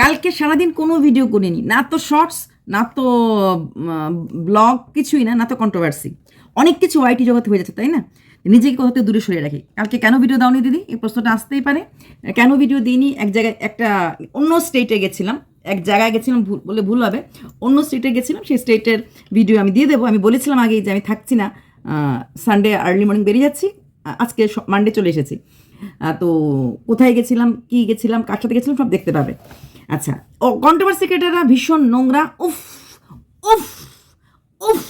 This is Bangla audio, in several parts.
কালকে সারাদিন কোনো ভিডিও করিনি। না তো শর্টস না তো ব্লগ কিছুই না না তো কন্ট্রোভার্সি অনেক কিছু ওয়াইটি জগতে হয়ে যাচ্ছে, তাই না? নিজেকে কোথা থেকে দূরে সরিয়ে রাখি। কালকে কেন ভিডিও দাওনি দিদি? এই প্রশ্নটা আসতেই পারে। কেন ভিডিও দিইনি? এক জায়গায় একটা অন্য স্টেটে গেছিলাম। এক জায়গায় গেছিলাম ভুল বলে ভুল হবে। অন্য স্টেটে গেছিলাম, সেই স্টেটের ভিডিও আমি দিয়ে দেবো। আমি বলেছিলাম আগেই যে আমি থাকছি না। সানডে আর্লি মর্নিং বেরিয়ে যাচ্ছি। আজকে মানডে চলে এসেছি। তো কোথায় গেছিলাম, কি গেছিলাম, কার সাথে গেছিলাম, সব দেখতে পাবে। আচ্ছা ও কন্ট্রোভার্সি ক্রিয়েটাররা ভীষণ নোংরা, উফ উফ উফ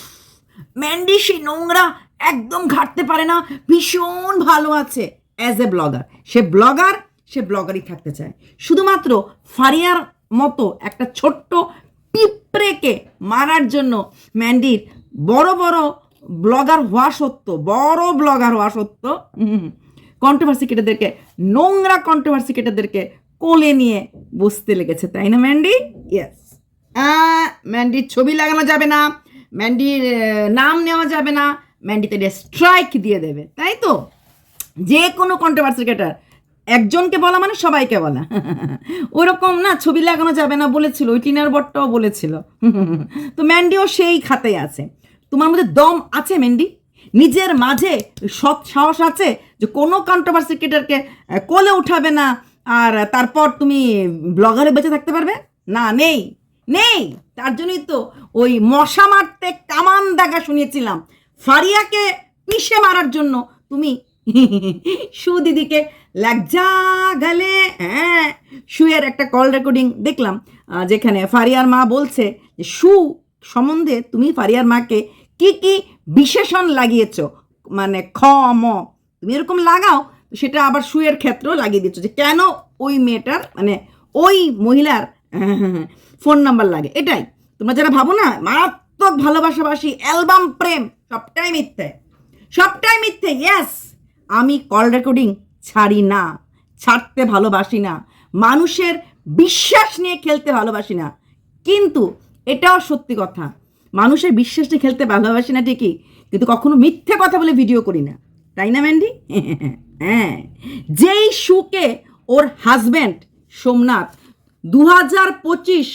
ম্যান্ডি সেই নোংরা একদম ঘাটতে পারে না, ভীষণ ভালো আছে অ্যাজ এ ব্লগার সে ব্লগার সে ব্লগারই থাকতে চায়। শুধুমাত্র ফারিয়ার মতো একটা ছোট্ট পিঁপড়েকে মারার জন্য ম্যান্ডির বড় বড় ব্লগার হওয়া সত্য বড় ব্লগার হওয়া সত্য কন্ট্রোভার্সি কেটাদেরকে নোংরা কন্ট্রোভার্সি কেটাদেরকে কোলে নিয়ে বসতে লেগেছে, তাই না ম্যান্ডি? ইয়েস ম্যান্ডির ছবি লাগানো যাবে না, ম্যান্ডির নাম নেওয়া যাবে না ম্যান্ডিতে স্ট্রাইক দিয়ে দেবে, তাই তো? যে কোনো কন্ট্রোভার্সি একজনকে বলা মানে সবাইকে বলা। ওরকম না, ছবি লাগানো যাবে না বলেছিল, ওই টিনার বটটাও বলেছিল। তো ম্যান্ডিও সেই খাতে আছে। তোমার মধ্যে দম আছে ম্যান্ডি? নিজের মাঝে সৎ সাহস আছে যে কোনো কন্ট্রোভার্সি ক্রিয়েটারকে কোলে উঠাবে না আর তারপর তুমি ব্লগারে বেঁচে থাকতে পারবে? না, নেই নেই। তার জন্যই তো ওই মশা মারতে কামান দেখা শুনিয়েছিলাম। ফারিয়াকে পিষে মারার জন্য তুমি সুদিদিকে লাগজা গেলে হ্যাঁ শুয়ের একটা কল রেকর্ডিং দেখলাম যেখানে ফারিয়ার মা বলছে যে, সু, সম্বন্ধে তুমি ফারিয়ার মাকে কি কি বিশেষণ লাগিয়েছ? মানে খ, ম, তুমি এরকম লাগাও সেটা আবার শুয়ের ক্ষেত্রেও লাগিয়ে দিচ্ছ যে কেন ওই মেয়েটার মানে ওই মহিলার ফোন নাম্বার লাগে। এটাই। তোমরা যারা ভাবো না, মারাত্মক ভালোবাসাবাসী, অ্যালবাম প্রেম, সবটাই মিথ্যে। সবটাই মিথ্যে ইয়েস আমি কল রেকর্ডিং ছাড়ি না, ছাড়তে ভালোবাসি না, মানুষের বিশ্বাস নিয়ে খেলতে ভালোবাসি না। কিন্তু এটাও সত্যি কথা, মানুষের বিশ্বাস নিয়ে খেলতে ভালোবাসি না ঠিকই, কিন্তু কখনো মিথ্যে কথা বলে ভিডিও করি না। তাই না, ম্যান্ডি? হ্যাঁ। যেই শুকে ওর হাজব্যান্ড সোমনাথ দু হাজার পঁচিশ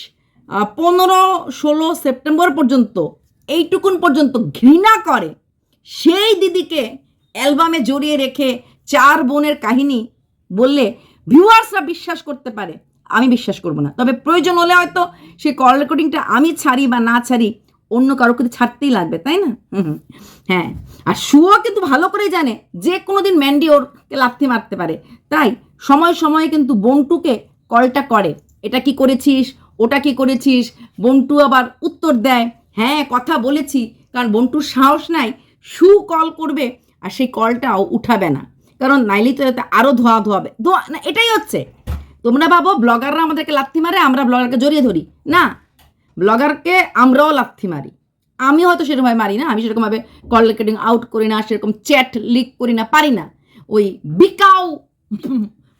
পনেরো, ষোলো সেপ্টেম্বর পর্যন্ত, এইটুকুন পর্যন্ত ঘৃণা করে, সেই দিদিকে অ্যালবামে জড়িয়ে রেখে চার বোনের কাহিনী বললে ভিউয়ার্সরা বিশ্বাস করতে পারে। আমি বিশ্বাস করব না। তবে প্রয়োজন হলে হয়তো সেই কল রেকর্ডিংটা আমি ছাড়ি বা না ছাড়ি অন্য কারও কিন্তু ছাড়তেই লাগবে, তাই না। হ্যাঁ আর শুও কিন্তু ভালো করেই জানে যে কোনো দিন ম্যান্ডি ওরকে লাথি মারতে পারে। তাই সময় সময়ে কিন্তু বন্টুকে কলটা করে, এটা কি করেছিস? ওটা কি করেছিস? বন্টু আবার উত্তর দেয় হ্যাঁ কথা বলেছি, কারণ বন্টুর সাহস নাই সু কল করবে আর সেই কলটাও উঠাবে না। কারণ নাইলি তো এতে আরও ধোয়া ধোয়াবে। ধোয়া, না, এটাই হচ্ছে। তোমরা ভাবো, ব্লগাররা আমাদেরকে লাথি মারে, আমরা ব্লগারকে জড়িয়ে ধরি। না ব্লগারকে আমরাও লাথি মারি। আমি হয়তো সেরকমভাবে মারি না, আমি সেরকমভাবে কল রেকর্ডিং আউট করি না, সেরকম চ্যাট লিক করি না, পারি না। ওই বিকাও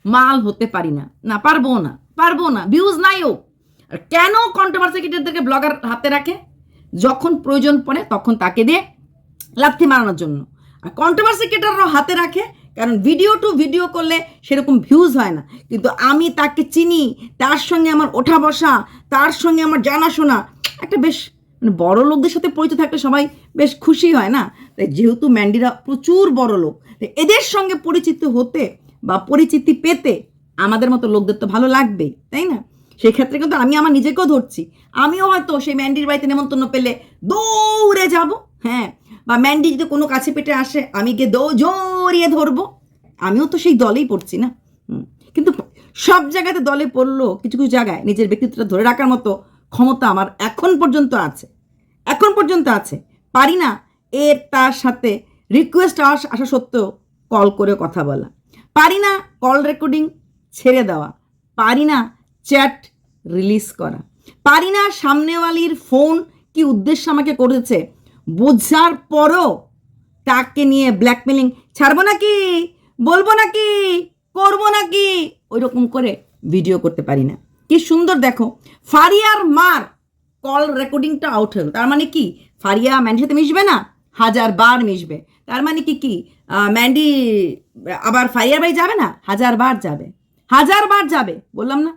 মাল হতে পারি না। না, পারব না পারব না ভিউজ নাইও আর কেন কন্ট্রোভার্সি ক্রিয়েটারদেরকে ব্লগার হাতে রাখে? যখন প্রয়োজন পড়ে তখন তাকে দিয়ে লাথি মারানোর জন্য। আর কন্ট্রোভার্সি ক্রিয়েটাররাও হাতে রাখে কারণ ভিডিও টু ভিডিও করলে সেরকম ভিউজ হয় না। কিন্তু আমি তাকে চিনি, তার সঙ্গে আমার ওঠা বসা, তার সঙ্গে আমার জানাশোনা, একটা বেশ মানে বড় লোকদের সাথে পরিচয় থাকলে সবাই বেশ খুশি হয় না? তাই যেহেতু ম্যান্ডিরা প্রচুর বড় লোক, তাই এদের সঙ্গে পরিচিত হতে বা পরিচিতি পেতে আমাদের মতো লোকদের তো ভালো লাগবেই, তাই না? সেই ক্ষেত্রে কিন্তু আমি আমার নিজেকেও ধরছি। আমিও হয়তো সেই ম্যান্ডির বাড়িতে নেমন্তন্ন পেলে দৌড়ে যাব হ্যাঁ। বা ম্যান্ডি যদি কোনো কাছে পেটে আসে, আমি গিয়ে দৌ জড়িয়ে ধরবো। আমিও তো সেই দলেই পড়ছি না। কিন্তু সব জায়গাতে দলে পড়ল কিছু কিছু জায়গায় নিজের ব্যক্তিত্বটা ধরে রাখার মতো ক্ষমতা আমার এখন পর্যন্ত আছে। এখন পর্যন্ত আছে। পারি না এর তার সাথে রিকোয়েস্ট আসা সত্ত্বেও কল করে কথা বলা। পারি না কল রেকর্ডিং ছেড়ে দেওয়া। পারি না চ্যাট রিলিজ করা। পারি না সামনেওয়ালির ফোন কি উদ্দেশ্য আমাকে করেছে বোঝার পরও তাকে নিয়ে ব্ল্যাকমেলিং ছাড়বো নাকি? বলব নাকি? করব নাকি? ওই রকম করে ভিডিও করতে পারি না। কি সুন্দর দেখো, ফারিয়ার মার কল রেকর্ডিংটা আউট হলো তার মানে কি? ফারিয়া ম্যান্ডির সাথে মিশবে না? হাজার বার মিশবে। তার মানে কি কি? ম্যান্ডি আবার ফারিয়ার বাড়ি যাবে না? হাজার বার যাবে। হাজার বার যাবে, বললাম না?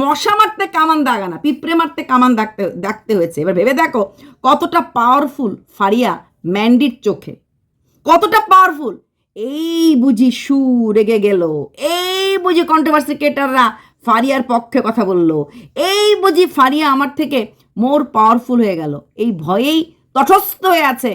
মশা মারতে কামান দাগা না, পিঁপড়ে মারতে কামান দাগতে দাগতে হয়েছে। এবার ভেবে দেখো, কতটা পাওয়ারফুল ফারিয়া ম্যান্ডির চোখে। কতটা পাওয়ারফুল এই বুঝি সু রেগে গেল, এই বুঝি কন্ট্রোভার্সি ক্রিয়েটাররা ফারিয়ার পক্ষে কথা বলল, এই বুঝি ফারিয়া আমার থেকে মোর পাওয়ারফুল হয়ে গেল। এই ভয়েই তটস্থ হয়ে আছে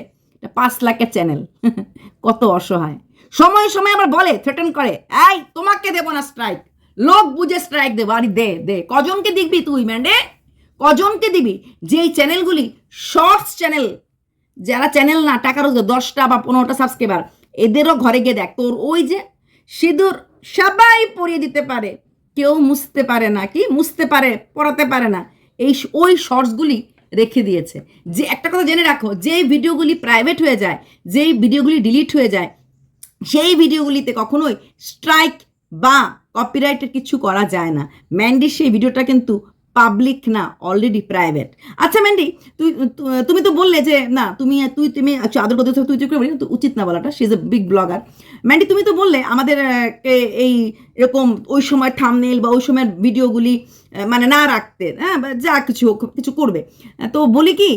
পাঁচ লাখের চ্যানেল কত অসহায়। সময় সময় আবার বলে থ্রেটেন করে, এই, তোমাকে দেবো না স্ট্রাইক লোক বুঝে স্ট্রাইক দেবো। আরে দে দে। কজনকে দিবি তুই ম্যান্ডে কজনকে দিবি? যেই চ্যানেলগুলি শর্টস চ্যানেল যারা চ্যানেল না, টাকা রোজগার, দশটা বা পনেরোটা সাবস্ক্রাইবার এদেরও ঘরে গিয়ে দেখ। তোর ওই যে সিঁদুর সবাই পরিয়ে দিতে পারে। কেউ মুছতে পারে না কি? মুছতে পারে পড়াতে পারে না। এই ওই শর্টসগুলি রেখে দিয়েছে। যে, একটা কথা জেনে রাখো, যেই ভিডিওগুলি প্রাইভেট হয়ে যায়, যেই ভিডিওগুলি ডিলিট হয়ে যায়, সেই ভিডিওগুলিতে কখনোই স্ট্রাইক বা কপিরাইটের কিছু করা যায় না। ম্যান্ডি সেই ভিডিওটা কিন্তু পাবলিক না অলরেডি প্রাইভেট আচ্ছা ম্যান্ডি তুই তুমি তো বললে যে না তুমি তুই তুমি আচ্ছা আদর কথা তুই তুই করে কিন্তু উচিত না বলাটা সে is a big blogger Mandy তুমি তো বললে আমাদের এই এরকম ওই সময় থামনেল বা ওই সময়ের ভিডিওগুলি মানে না রাখতে হ্যাঁ যা কিছু হোক, কিছু করবে। তো বলি কি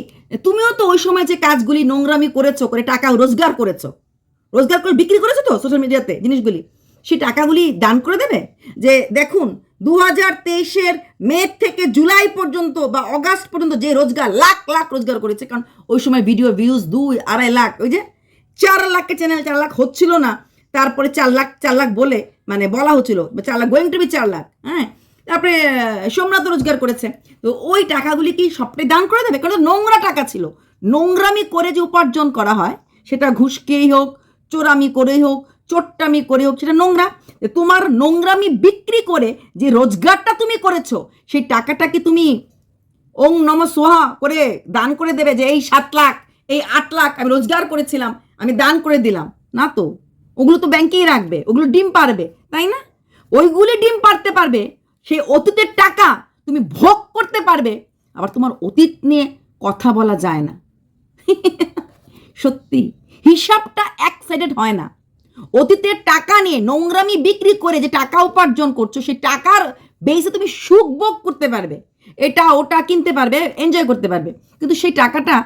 তুমিও তো ওই সময় যে কাজগুলি নোংরামি করেছ করে টাকা রোজগার করেছ রোজগার করে বিক্রি করেছ তো সোশ্যাল মিডিয়াতে জিনিসগুলি? সেই টাকাগুলি দান করে দেবে? যে দেখুন দু হাজার তেইশের মে থেকে জুলাই পর্যন্ত বা অগাস্ট পর্যন্ত যে রোজগার, লাখ লাখ রোজগার করেছে, কারণ ওই সময় ভিডিও ভিউজ দুই, আড়াই লাখ, ওই যে চার লাখের চ্যানেল চার লাখ হচ্ছিল না। তারপরে চার লাখ চার লাখ বলে মানে বলা হচ্ছিল চার লাখ গোয়িং টু বি চার লাখ হ্যাঁ? তারপরে সোমনাথ রোজগার করেছে। তো ওই টাকাগুলি কি সবটাই দান করে দেবে? কারণ নোংরা টাকা ছিল। নোংরামি করে যে উপার্জন করা হয়, সেটা ঘুষকেই হোক, চোরামি করেই হোক চোট্টামি করে হোক সেটা নোংরা। তোমার নোংরামি বিক্রি করে যে রোজগারটা তুমি করেছ, সেই টাকাটা কি তুমি ওং নম সোহা করে দান করে দেবে যে এই সাত লাখ, এই আট লাখ আমি রোজগার করেছিলাম, আমি দান করে দিলাম? না তো। ওগুলো তো ব্যাংকেই রাখবে, ওগুলো ডিম পারবে, তাই না? ওইগুলি ডিম পারতে পারবে, সেই অতীতের টাকা তুমি ভোগ করতে পারবে, আবার তোমার অতীত নিয়ে কথা বলা যায় না। সত্যি, হিসাবটা এক সাইডেড হয় না। অতীতের টাকা নিয়ে নোংরামি বিক্রি করে যে টাকা উপার্জন করছ, সেই টাকার বেসে তুমি সুখ ভোগ করতে পারবে। এটা, ওটা কিনতে পারবে এনজয় করতে পারবে। কিন্তু সেই টাকাটা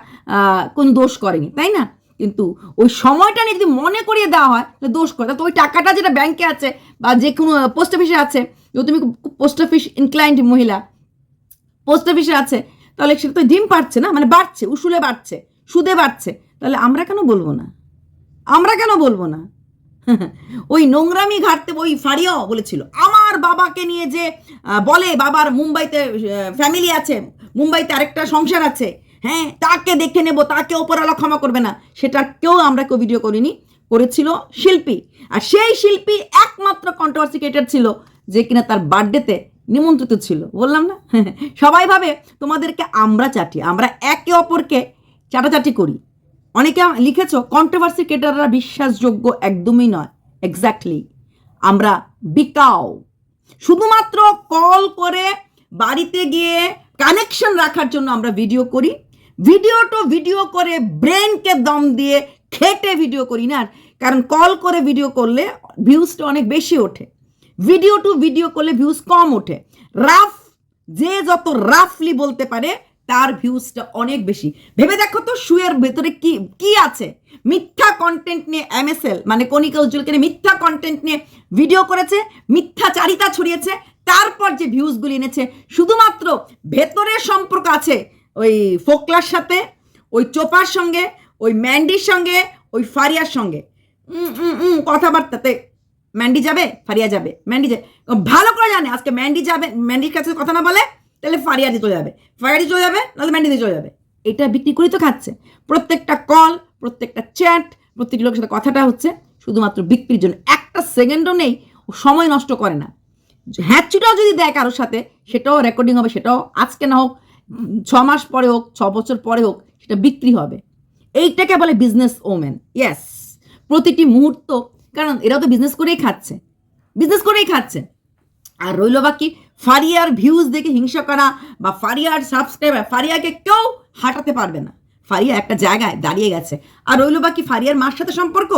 কোন দোষ করেনি, তাই না? কিন্তু ওই সময়টা নিয়ে যদি মনে করিয়ে দেওয়া হয়, তাহলে দোষ করে। তো ওই টাকাটা যেটা ব্যাংকে আছে বা যে কোনো পোস্ট অফিসে আছে তুমি পোস্ট অফিস ইনক্লাইন্ড মহিলা পোস্ট অফিসে আছে, তাহলে সেটা তো ডিম পাচ্ছে না? মানে বাড়ছে, উসুলে বাড়ছে, সুদে বাড়ছে। তাহলে আমরা কেন বলব না? আমরা কেন বলব না? ওই নোংরামি ঘাটতে ওই ফারিয়াও বলেছিল। আমার বাবাকে নিয়ে যে বলে বাবার মুম্বাইতে ফ্যামিলি আছে, মুম্বাইতে আরেকটা সংসার আছে হ্যাঁ তাকে দেখে নেব, তাকে ওপরালা ক্ষমা করবে না। সেটা কেউ আমরা কেউ ভিডিও করিনি, করেছিল শিল্পী। আর সেই শিল্পী একমাত্র কন্ট্রোভার্সি ক্রিয়েটার ছিল, যে কিনা তার বার্থডেতে নিমন্ত্রিত ছিল। বললাম না? সবাই ভাবে তোমাদেরকে আমরা চাটি, আমরা একে অপরকে চাটাচাটি করি। অনেকে লিখেছ কন্ট্রোভার্সি ক্রিয়েটাররা বিশ্বাসযোগ্য একদমই নয়। এক্স্যাক্টলি আমরা বিকাও। শুধুমাত্র কল করে বাড়িতে গিয়ে কানেকশন রাখার জন্য আমরা ভিডিও করি। ভিডিও টু ভিডিও করে ব্রেনকে দম দিয়ে খেটে ভিডিও করি না। কারণ কল করে ভিডিও করলে ভিউজটা অনেক বেশি ওঠে। ভিডিও টু ভিডিও করলে ভিউজ কম ওঠে। রাফ যে যত রাফলি বলতে পারে তার ভিউজটা অনেক বেশি। ভেবে দেখো তো শুয়ের ভেতরে কি কি আছে? মিথ্যা কন্টেন্ট নিয়ে এমএসএল মানে কণিকা উজ্জ্বলকে নিয়ে মিথ্যা কন্টেন্ট নিয়ে ভিডিও করেছে মিথ্যাচারিতা ছড়িয়েছে, তারপর যে ভিউজগুলি এনেছে, শুধুমাত্র ভেতরের সম্পর্ক আছে ওই ফোকলার সাথে, ওই চোপার সঙ্গে, ওই ম্যান্ডির সঙ্গে, ওই ফারিয়ার সঙ্গে। কথাবার্তাতে ম্যান্ডি যাবে, ফারিয়া যাবে, ম্যান্ডি যাবে ভালো করে জানে, আজকে ম্যান্ডি যাবে, ম্যান্ডির কাছে কথা না বলে তাহলে ফারিয়াদি চলে যাবে। ফারিয়াদি চলে যাবে, নাহলে ম্যান্ডিতে চলে যাবে। এটা বিক্রি করেই তো খাচ্ছে। প্রত্যেকটা কল প্রত্যেকটা চ্যাট প্রত্যেকটি লোকের সাথে কথাটা হচ্ছে, শুধুমাত্র বিক্রির জন্য। একটা সেকেন্ডও নেই, ও সময় নষ্ট করে না। হ্যাচুটাও যদি দেয় কারোর সাথে, সেটাও রেকর্ডিং হবে, সেটাও আজকে না হোক ছ মাস পরে হোক, ছ বছর পরে হোক, সেটা বিক্রি হবে। এইটাকে বলে বিজনেস ওমেন ইয়েস প্রতিটি মুহূর্ত, কারণ এরাও তো বিজনেস করেই খাচ্ছে। বিজনেস করেই খাচ্ছে। আর রইল বাকি ফারিয়ার ভিউজ দেখে হিংসা করা বা ফারিয়ার সাবস্ক্রাইবার ফারিয়াকে কেউ হাঁটাতে পারবে না। ফারিয়া একটা জায়গায় দাঁড়িয়ে গেছে। আর রইল বাকি ফারিয়ার মার সাথে সম্পর্ক।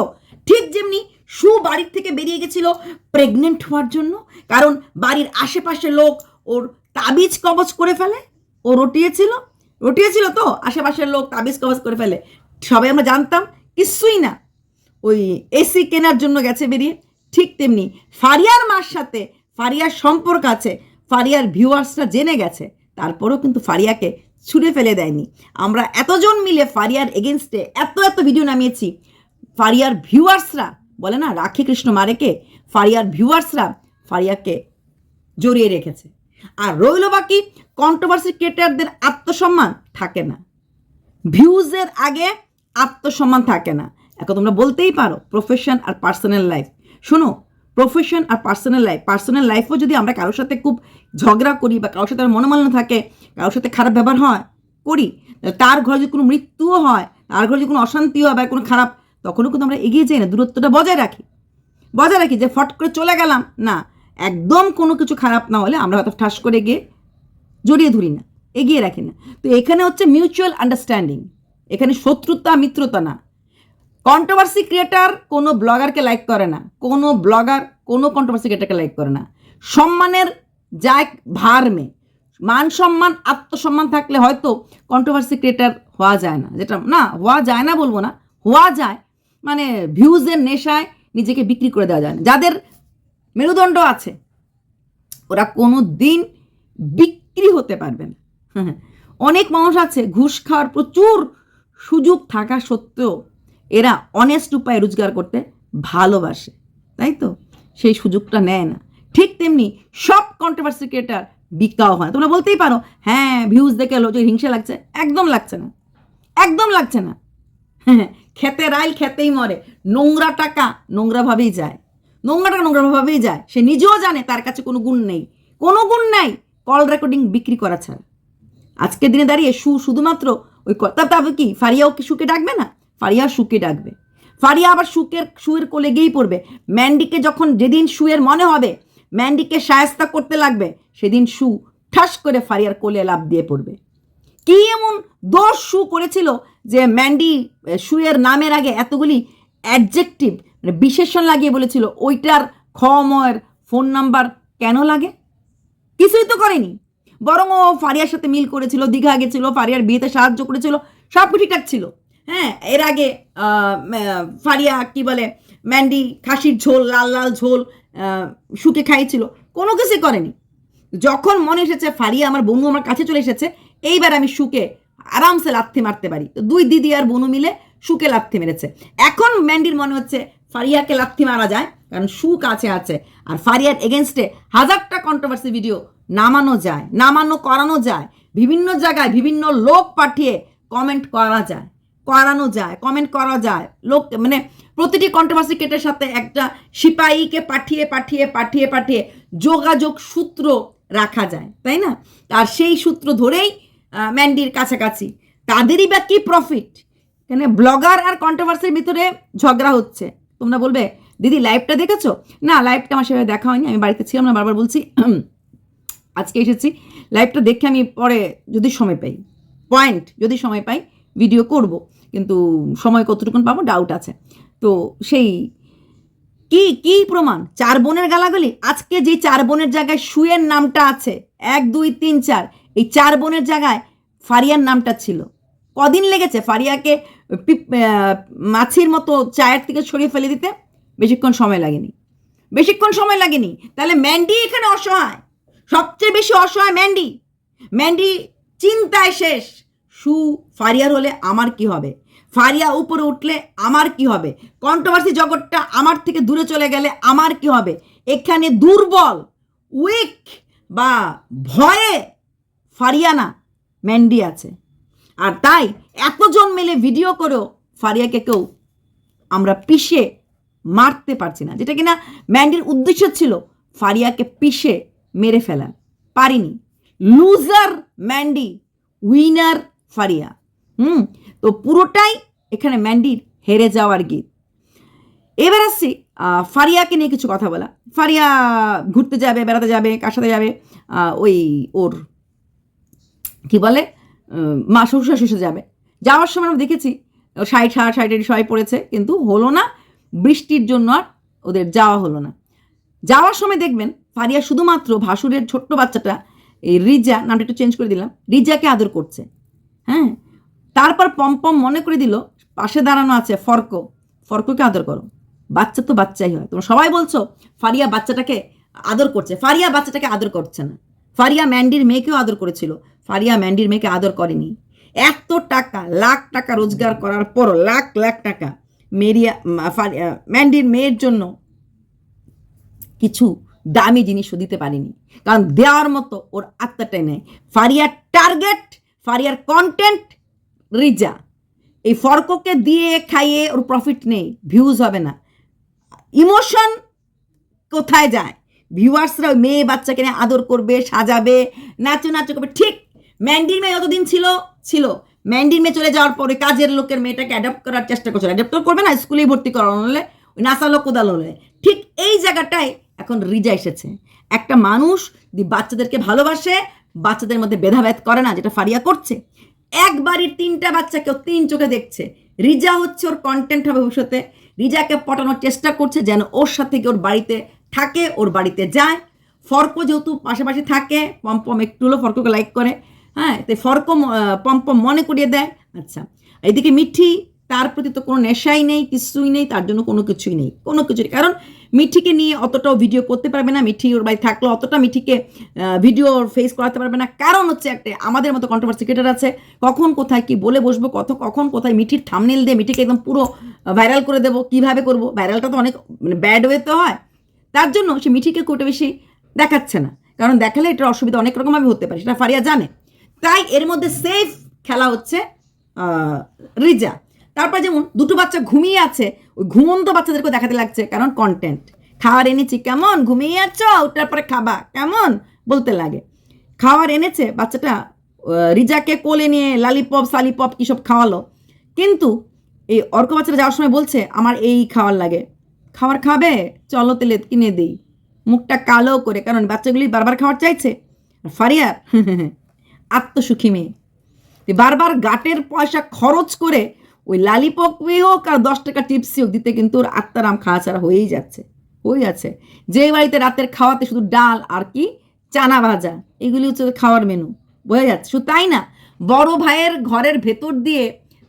ঠিক যেমনি সু বাড়ির থেকে বেরিয়ে গেছিল প্রেগনেন্ট হওয়ার জন্য। কারণ বাড়ির আশেপাশে লোক ওর তাবিজ কবজ করে ফেলে। ও রটিয়েছিল। রটিয়েছিল তো? আশেপাশের লোক তাবিজ কবজ করে ফেলে। সবাই আমরা জানতাম, কিছুই না। ওই এসি কেনার জন্য গেছে বেরিয়ে। ঠিক তেমনি ফারিয়ার মার সাথে, ফারিয়ার সম্পর্ক আছে। ফারিয়ার ভিউয়ার্সরা জেনে গেছে, তারপরেও কিন্তু ফারিয়াকে ছুঁড়ে ফেলে দেয়নি। আমরা এতজন মিলে ফারিয়ার এগেনস্টে এত এত ভিডিও নামিয়েছি। ফারিয়ার ভিউয়ার্সরা, বলে না, রাখি কৃষ্ণ মারেকে, ফারিয়ার ভিউয়ার্সরা ফারিয়াকে জড়িয়ে রেখেছে। আর রইল বাকি কন্ট্রোভার্সি ক্রিয়েটারদের আত্মসম্মান থাকে না। ভিউজের আগে আত্মসম্মান থাকে না। এখন তোমরা বলতেই পারো প্রফেশন আর পার্সোনাল লাইফ শোনো প্রফেশন আর পার্সোনাল লাইফ পার্সোনাল লাইফও যদি আমরা কারোর সাথে খুব ঝগড়া করি বা কারোর সাথে মনোমালিন্য থাকে, কারোর সাথে খারাপ ব্যবহার হয়, করি তার ঘরে যদি কোনো মৃত্যুও হয়, তার ঘরে যদি কোনো অশান্তি হয় বা কোনো খারাপ, তখনও কিন্তু আমরা এগিয়ে যাই না, দূরত্বটা বজায় রাখি। বজায় রাখি যে ফট করে চলে গেলাম, না, একদম কোনো কিছু খারাপ না হলে আমরা হয়তো ঠাস করে গিয়ে জড়িয়ে ধরি না, এগিয়ে রাখি না। তো এখানে হচ্ছে মিউচুয়াল আন্ডারস্ট্যান্ডিং এখানে শত্রুতা, মিত্রতা না। কন্ট্রোভার্সি ক্রিয়েটার কোনো ব্লগারকে লাইক করে না, কোনো ব্লগার কোনো কন্ট্রোভার্সি ক্রিয়েটারকে লাইক করে না। সম্মানের যা এক ভার ভারমে মান সম্মান, আত্মসম্মান থাকলে হয়তো কন্ট্রোভার্সি ক্রিয়েটার হওয়া যায় না। যেটা না, হওয়া যায় না বলব না, হওয়া যায় মানে ভিউজের নেশায় নিজেকে বিক্রি করে দেওয়া যায় না। যাদের মেরুদণ্ড আছে, ওরা কোনো দিন বিক্রি হতে পারবে না। অনেক মানুষ আছে, ঘুষ খাওয়ার প্রচুর সুযোগ থাকা সত্ত্বেও এরা অনেস্ট উপায়ে রোজগার করতে ভালোবাসে, তাই তো? সেই সুযোগটা নেয় না। ঠিক তেমনি সব কন্ট্রোভার্সি ক্রিয়েটার বিকাও হয় তোমরা বলতেই পারো হ্যাঁ ভিউজ দেখে লোক হিংসা লাগছে। একদম লাগছে না। একদম লাগছে না। খেতে রাইল খেতেই মরে। নোংরা টাকা নোংরাভাবেই যায়। নোংরা টাকা নোংরাভাবেই যায়। সে নিজেও জানে তার কাছে কোনো গুণ নেই। কোনো গুণ নাই কল রেকর্ডিং বিক্রি করা ছাড়া। আজকের দিনে দাঁড়িয়ে সু শুধুমাত্র ওই ক- তা তবে কি, ফারিয়াও কি সুকে ডাকবে না? ফারিয়া সুকে ডাকবে। ফারিয়া আবার সুকের, সুয়ের কোলে গিয়েই পড়বে। ম্যান্ডিকে যখন যেদিন সুয়ের মনে হবে, ম্যান্ডিকে সায়স্তা করতে লাগবে, সেদিন সু ঠাস করে ফারিয়ার কোলে লাভ দিয়ে পড়বে। কি এমন দোষ শু করেছিল যে ম্যান্ডি শুয়ের নামের আগে এতগুলি অ্যাডজেক্টিভ মানে বিশেষণ লাগিয়ে বলেছিল, ওইটার খময়ের ফোন নাম্বার কেন লাগে? কিছুই তো করেনি। বরং ও ফারিয়ার সাথে মিল করেছিল, দীঘা গেছিল, ফারিয়ার বিয়েতে সাহায্য করেছিল সব ঠিকঠাক ছিল। হ্যাঁ এর আগে ফারিয়া কি বলে, ম্যান্ডি খাসির ঝোল, লাল লাল ঝোল শুকে খাইয়েছিল কোনো কিছুই করেনি। যখন মনে এসেছে ফারিয়া আমার বনু আমার কাছে চলে এসেছে, এইবার আমি শুকে আরামসে লাথি মারতে পারি। তো দুই দিদি আর বনু মিলে শুকে লাথি মেরেছে। এখন ম্যান্ডির মনে হচ্ছে ফারিয়াকে লাথি মারা যায়, কারণ সু কাছে আছে। আর ফারিয়ার এগেনস্টে হাজারটা কন্ট্রোভার্সি ভিডিও নামানো যায়, নামানো, করানো যায়। বিভিন্ন জায়গায় বিভিন্ন লোক পাঠিয়ে কমেন্ট করা যায়। করানো যায় কমেন্ট করা যায়। লোক মানে প্রতিটি কন্ট্রোভার্সি কেটের সাথে একটা সিপাহীকে পাঠিয়ে পাঠিয়ে পাঠিয়ে পাঠিয়ে যোগাযোগ সূত্র রাখা যায়, তাই না? আর সেই সূত্র ধরেই ম্যান্ডির কাছাকাছি। তাদেরই বা কি প্রফিট এখানে ব্লগার আর কন্ট্রোভার্সির ভিতরে ঝগড়া হচ্ছে। তোমরা বলবে, দিদি লাইভটা দেখেছ? না লাইভটা আমার সেভাবে দেখা হয়নি, আমি বাড়িতে ছিলাম না, বারবার বলছি, আজকে এসেছি। লাইভটা দেখে আমি পরে যদি সময় পাই। পয়েন্ট যদি সময় পাই ভিডিও করব, কিন্তু সময় কতটুকুন পাবো ডাউট আছে। তো সেই কি কি প্রমাণ? চার বোনের গালাগালি? আজকে যে চার বোনের জায়গায় সুয়ের নামটা আছে, এক, দুই, তিন, চার, এই চার বোনের জায়গায় ফারিয়ার নামটা ছিল। কদিন লেগেছে ফারিয়াকে মাছির মতো চায়ের থেকে সরিয়ে ফেলে দিতে? বেশিক্ষণ সময় লাগেনি। বেশিক্ষণ সময় লাগেনি। তাহলে ম্যান্ডি এখানে অসহায়। সবচেয়ে বেশি অসহায় ম্যান্ডি। ম্যান্ডি চিন্তায় শেষ। সু ফারিয়ার হলে আমার কি হবে? ফারিয়া উপরে উঠলে আমার কি হবে? কন্ট্রোভার্সি জগৎটা আমার থেকে দূরে চলে গেলে আমার কি হবে? এখানে দুর্বল উইক বা ভয়ে ফারিয়ানা ম্যান্ডি আছে। আর তাই এতজন মিলে ভিডিও করেও ফারিয়াকে কেউ আমরা পিষে মারতে পারছি না। যেটা কিনা ম্যান্ডির উদ্দেশ্য ছিল ফারিয়াকে পিষে মেরে ফেলার। পারিনি। Loser Mandy winner Faria. হুম, তো পুরোটাই এখানে ম্যান্ডির হেরে যাওয়ার গীত। এবার আসছি ফারিয়াকে নিয়ে কিছু কথা বলা। ফারিয়া ঘুরতে যাবে, বেড়াতে যাবে, কার সাথে যাবে? ওই ওর, কি বলে? মা শ্বশুর শাশুড়ি যাবে। যাওয়ার সময় আমরা দেখেছি ষাট ষাট ষাটের সবাই পড়েছে কিন্তু হলো না, বৃষ্টির জন্য আর ওদের যাওয়া হলো না। যাওয়ার সময় দেখবেন, ফারিয়া শুধুমাত্র ভাসুরের ছোট্ট বাচ্চাটা, এই রিজা, নামটা একটু চেঞ্জ করে দিলাম, রিজাকে আদর করছে। হ্যাঁ? তারপর পম্পম মনে করে দিল, পাশে দাঁড়ানো আছে ফর্ক। ফর্ককে আদর করো। বাচ্চা তো বাচ্চাই হয়। তোমরা সবাই বলছো, ফারিয়া বাচ্চাটাকে আদর করছে। ফারিয়া বাচ্চাটাকে আদর করছে না। ফারিয়া ম্যান্ডির মেয়েকেও আদর করেছিল। ফারিয়া ম্যান্ডির মেয়েকে আদর করেনি। এত টাকা, লাখ টাকা রোজগার করার পর লাখ লাখ টাকা মেরিয়া ফারিয়া, ম্যান্ডির মেয়ের জন্য কিছু দামি জিনিসও দিতে পারিনি। কারণ দেওয়ার মতো ওর আত্মাটাই নেই। ফারিয়ার টার্গেট ফারিয়ার কন্টেন্ট রিজা এই ফর্ককে দিয়ে খাইয়ে ওর প্রফিট নেই ভিউজ হবে না। ইমোশন কোথায় যায়? ভিউয়ার্সরা মেয়ে বাচ্চাকে নিয়ে আদর করবে, সাজাবে, নাচো নাচো করবে। ঠিক ম্যান্ডির মেয়ে যতদিন ছিল ছিল। ম্যান্ডির মেয়ে চলে যাওয়ার পরে কাজের লোকের মেয়েটাকে অ্যাডাপ্ট করার চেষ্টা করছিল। অ্যাডাপ্ট করবে না, স্কুলেই ভর্তি করানো হলে, ওই নাসা লোক কোদাল হলে। ঠিক এই জায়গাটায় এখন রিজা এসেছে। একটা মানুষ বাচ্চাদেরকে ভালোবাসে বাচ্চাদের মধ্যে ভেদাভেদ করে না, যেটা ফারিয়া করছে? এক বাড়ির তিনটা বাচ্চাকে তিন চোখে দেখছে। রিজা হচ্ছে ওর কন্টেন্ট হবে ভবিষ্যতে। রিজাকে পটানোর চেষ্টা করছে যেন ওর সাথে ওর বাড়িতে থাকে, ওর বাড়িতে যায়। ফর্ক যেহেতু পাশাপাশি থাকে পম্পম একটু হলো ফর্ককে লাইক করে। হ্যাঁ তাই ফর্ক পম্পম মনে করিয়ে দেয়। আচ্ছা এদিকে মিঠি, তার প্রতি তো কোনো নেশাই নেই, কিছুই নেই, তার জন্য কোনো কিছুই নেই। কোনো কিছুই কারণ মিঠিকে নিয়ে অতটাও ভিডিও করতে পারবে না, মিঠি ওর বাড়ি থাকলেও অতটা মিঠিকে ভিডিও ফেস করাতে পারবে না। কারণ হচ্ছে একটা আমাদের মতো কন্ট্রোভার্সি ক্রিয়েটার আছে, কখন কোথায় কি বলে বসবো, কত, কখন কোথায় মিঠির থামনেল দিয়ে মিঠিকে একদম পুরো ভাইরাল করে দেবো, কীভাবে করব ভাইরালটা তো অনেক মানে ব্যাড ওয়েতে হয়। তার জন্য সে মিঠিকে কোটে বেশি দেখাচ্ছে না। কারণ দেখালে এটার অসুবিধা অনেক রকমভাবে হতে পারে, সেটা ফারিয়া জানে। তাই এর মধ্যে সেফ খেলা হচ্ছে রিজা। তারপর যেমন দুটো বাচ্চা ঘুমিয়ে আছে, ওই ঘুমন্ত বাচ্চাদেরকে দেখাতে লাগছে, কারণ কন্টেন্ট খাবার এনেছি, কেমন? ঘুমিয়ে আছো? ওটার পরে খাবা, কেমন? বলতে লাগে। খাবার এনেছে, বাচ্চাটা রিজাকে কোলে নিয়ে লালিপপ, সালিপপ কী সব খাওয়ালো। কিন্তু এই অর্ক বাচ্চাটা যাওয়ার সময় বলছে, আমার এই খাওয়ার লাগে। খাবার খাবে? চলো তেলে কিনে দিই। মুখটা কালো করে, কারণ বাচ্চাগুলি বারবার খাওয়ার চাইছে। ফারিয়ার, আত্মসুখী মেয়ে। বারবার গাটের পয়সা খরচ করে ওই লালিপপই হোক আর দশ টাকা টিপসই হোক, দিতে কিন্তু ওর আত্মারাম খাওয়া ছাড়া হয়েই যাচ্ছে হয়ে যাচ্ছে। যে বাড়িতে রাতের খাওয়াতে শুধু ডাল আর কি চানা ভাজা, এগুলি হচ্ছে খাওয়ার মেনু বোঝা যাচ্ছে? শুধু তাই না, বড় ভাইয়ের ঘরের ভেতর দিয়ে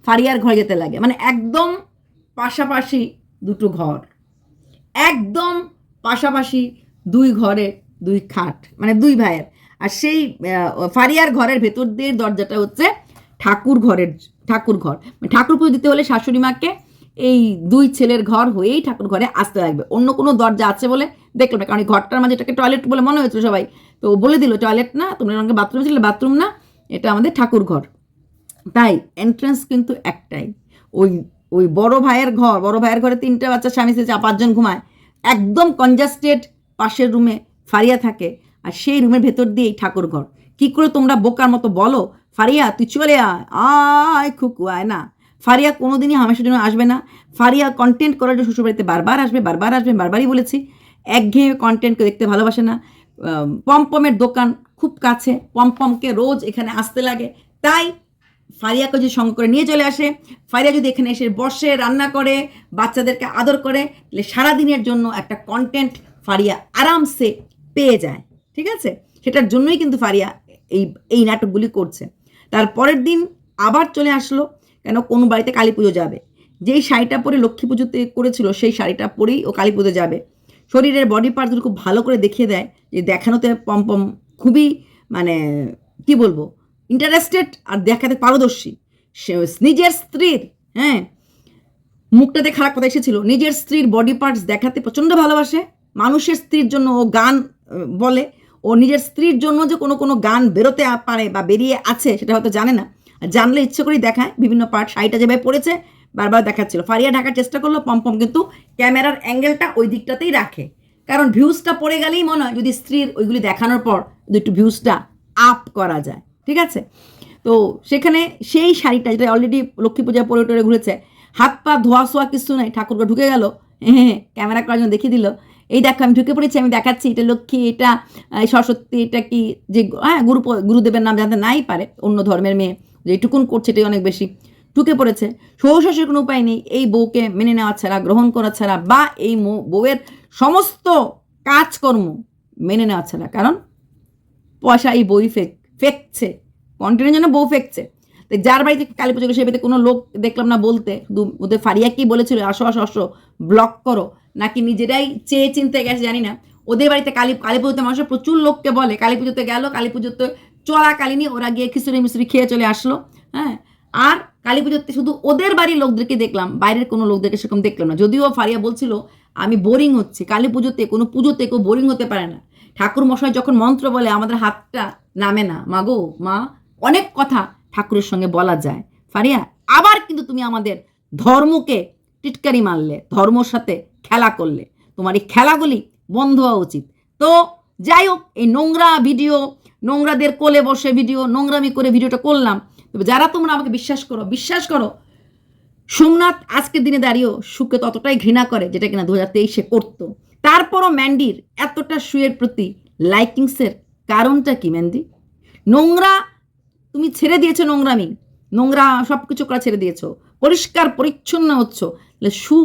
ফারিয়ার ঘরে যেতে লাগে মানে একদম পাশাপাশি দুটো ঘর, একদম পাশাপাশি দুই ঘরে দুই খাট মানে দুই ভাইয়ের। আর সেই ফারিয়ার ঘরের ভেতর দিয়ে দরজাটা হচ্ছে ঠাকুর ঘরের ঠাকুর ঘর মানে ঠাকুর পুজো দিতে হলে শাশুড়ি মাকে এই দুই ছেলের ঘর হয়েই ঠাকুর ঘরে আসতে লাগবে। অন্য কোনো দরজা আছে বলে দেখল না, কারণ এই ঘরটার মাঝে এটাকে টয়লেট বলে মনে হয়েছিল সবাই। তো বলে দিল টয়লেট না, তোমরা আমাকে বাথরুম ছিল বাথরুম না, এটা আমাদের ঠাকুর ঘর তাই এন্ট্রান্স কিন্তু একটাই। ওই ওই বড় ভাইয়ের ঘর, বড় ভাইয়ের ঘরে তিনটে বাচ্চা, স্বামী স্ত্রী পাঁচজন ঘুমায়। একদম কনজাস্টেড পাশের রুমে ফারিয়া থাকে, আর সেই রুমের ভেতর দিয়েই ঠাকুর ঘর কী করে তোমরা বোকার মতো বলো ফারিয়া, তুই চলে আয়। আয়, খুকু, আয় না। ফারিয়া কোনোদিনই হামেশার জন্য আসবে না। ফারিয়া কন্টেন্ট করার জন্য শ্বশুরবাড়িতে বারবার আসবে বারবার আসবে, বারবারই বলেছি। একঘেয়ে কন্টেন্টকে দেখতে ভালোবাসে না। পমপমের দোকান খুব কাছে। পমপমকে রোজ এখানে আসতে লাগে। তাই ফারিয়াকে যদি সঙ্গে করে নিয়ে চলে আসে, ফারিয়া যদি এখানে এসে বসে, রান্না করে, বাচ্চাদেরকে আদর করে, তাহলে সারাদিনের জন্য একটা কন্টেন্ট ফারিয়া আরামসে পেয়ে যায়। ঠিক আছে? সেটার জন্যই কিন্তু ফারিয়া এই এই নাটকগুলি করছে। তার পরের দিন আবার চলে আসলো কেন কোন বাড়িতে কালী পুজো যাবে। যেই শাড়িটা পরে লক্ষ্মী পুজোতে করেছিল সেই শাড়িটা পরেই ও কালী পুজো যাবে। শরীরের বডি পার্টগুলো খুব ভালো করে দেখিয়ে দেয় যে দেখানোতে পম্পম খুবই মানে কি বলব ইন্টারেস্টেড আর দেখাতে পারদর্শী। সে নিজের স্ত্রীর হ্যাঁ মুখটাতে খারাপ কথা এসেছিল। নিজের স্ত্রীর বডি পার্টস দেখাতে প্রচণ্ড ভালোবাসে। মানুষের স্ত্রীর জন্য ও গান বলে। ও নিজের স্ত্রীর জন্য যে কোনো কোনো গান বেরোতে পারে বা বেরিয়ে আছে, সেটা হয়তো জানে না। জানলে ইচ্ছে করেই দেখায়, বিভিন্ন পার্ট শাড়িটা যেভাবে পড়েছে বারবার দেখাচ্ছিল। ফারিয়া ঢাকার চেষ্টা করল, পম্পম কিন্তু ক্যামেরার অ্যাঙ্গেলটা ওই দিকটাতেই রাখে। কারণ ভিউজটা পড়ে গেলেই মনে হয় যদি স্ত্রীর ওইগুলি দেখানোর পর যদি একটু ভিউজটা আপ করা যায়, ঠিক আছে? তো সেখানে সেই শাড়িটা যেটা অলরেডি লক্ষ্মী পূজা পরে টরে ঘুরেছে, হাত পা ধোয়া শোয়া কিছু নাই ঠাকুরকে ঢুকে গেল হ্যাঁ ক্যামেরা করার জন্য দেখিয়ে দিল। এই দেখো, আমি ঢুকে পড়েছি, আমি দেখাচ্ছি, এটা লক্ষ্মী, এটা সরস্বতী, এটা কি যে হ্যাঁ গুরু গুরুদেবের নাম জানতে নাই পারে, অন্য ধর্মের মেয়ে যেটুকুন করছে, এটাই অনেক বেশি ঢুকে পড়েছে। শ্বশুর কোনো উপায় নেই, এই বউকে মেনে নেওয়া ছাড়া, গ্রহণ করা ছাড়া বা এই বউয়ের সমস্ত কাজকর্ম মেনে নেওয়া ছাড়া, কারণ পয়সা এই বই ফেক, ফেকছে কন্টেন্টের জন্য বউ ফেকছে। তো যার বাড়িতে কালী পুজো সে বাড়িতে কোনো লোক দেখলাম না বলতে শুধু ওদের ফারিয়া কি বলেছিল, আসো আসো আসো ব্লক করো। নাকি নিজেরাই চেয়ে চিনতে গেছে, জানি না। ওদের বাড়িতে কালী কালী পুজোতে মানুষ প্রচুর লোককে বলে, কালী পুজোতে গেল, কালী পুজোতে চলাকালীনই ওরা গিয়ে খিচুড়ি মিচুড়ি খেয়ে চলে আসলো হ্যাঁ। আর কালী পুজোতে শুধু ওদের বাড়ির লোকদেরকে দেখলাম, বাইরের কোনো লোকদেরকে সেরকম দেখলাম না। যদিও ফারিয়া বলছিল, আমি বোরিং হচ্ছে, কালী পুজোতে কোনো পুজোতে কেউ বোরিং হতে পারে না। ঠাকুর মশাই যখন মন্ত্র বলে, আমাদের হাতটা নামে না। মা গো মা, অনেক কথা ঠাকুরের সঙ্গে বলা যায়। ফারিয়া, আবার কিন্তু তুমি আমাদের ধর্মকে টিটকারি মারলে, ধর্মর সাথে খেলা করলে। তোমার এই খেলাগুলি বন্ধ হওয়া উচিত। তো যাই হোক, এই নোংরা ভিডিও, নোংরাদের কোলে বসে ভিডিও, নোংরামি করে ভিডিওটা করলাম। তবে যারা তোমরা আমাকে বিশ্বাস করো বিশ্বাস করো, সোমনাথ আজকের দিনে দাঁড়িয়েও সুকে ততটাই ঘৃণা করে যেটা কিনা দু হাজার তেইশে করতো। তারপরও ম্যান্ডির এতটা সুয়ের প্রতি লাইকিংসের কারণটা কি ম্যান্ডি? নোংরা, তুমি ছেড়ে দিয়েছ নোংরামি। নোংরা সব কিছু করা ছেড়ে দিয়েছ। পরিষ্কার, পরিচ্ছন্ন হচ্ছ। তাহলে সু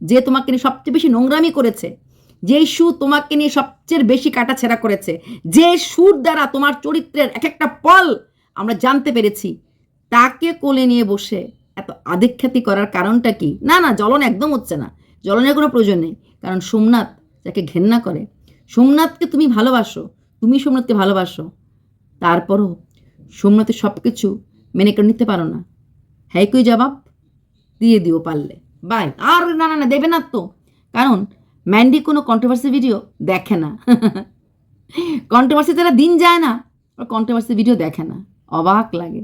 যে তোমাকে নিয়ে সবচেয়ে বেশি নোংরামি করেছে, যেই সু তোমাকে নিয়ে সবচেয়ে বেশি কাটাছেড়া করেছে, যে সুর দ্বারা তোমার চরিত্রের এক একটা পল আমরা জানতে পেরেছি, তাকে কোলে নিয়ে বসে এত আদিখ্যাতি করার কারণটা কি? না না, জ্বলন একদম হচ্ছে না। জ্বলনের কোনো প্রয়োজন নেই। কারণ সোমনাথ যাকে ঘেন্না করে, সোমনাথকে তুমি ভালোবাসো, তুমি সোমনাথকে ভালোবাসো, তারপরও সোমনাথের সব কিছু মেনে করে নিতে পারো না। হ্যাঁ কই জবাব? দিয়ে দিও পারলে। বাই আর না না না, দেবে না তো। কারণ ম্যান্ডি কোনো কন্ট্রোভার্সি ভিডিও দেখে না। কন্ট্রোভার্সি তারা দিন যায় না কন্ট্রোভার্সি ভিডিও দেখে না। অবাক লাগে।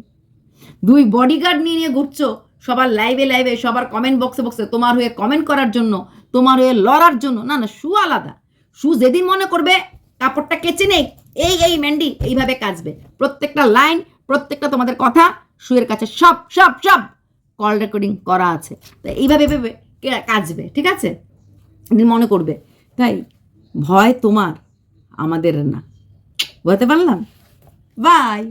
দুই বডিগার্ড নিয়ে নিয়ে ঘুরছো সবার লাইভে লাইভে সবার কমেন্ট বক্সে বক্সে তোমার হয়ে কমেন্ট করার জন্য, তোমার হয়ে লড়ার জন্য। না না শু আলাদা। শু যেদিন মনে করবে, কাপড়টা কেচে নেই, এই এই ম্যান্ডি এইভাবে কাচবে। প্রত্যেকটা লাইন প্রত্যেকটা তোমাদের কথা শুয়ের কাছে সব সব সব। কল রেকর্ডিং করা আছে। তো এইভাবে ভেবে কাজবে ঠিক আছে? মনে করবে, তাই ভয় তোমার, আমাদের না। বোঝাতে পারলাম? বাই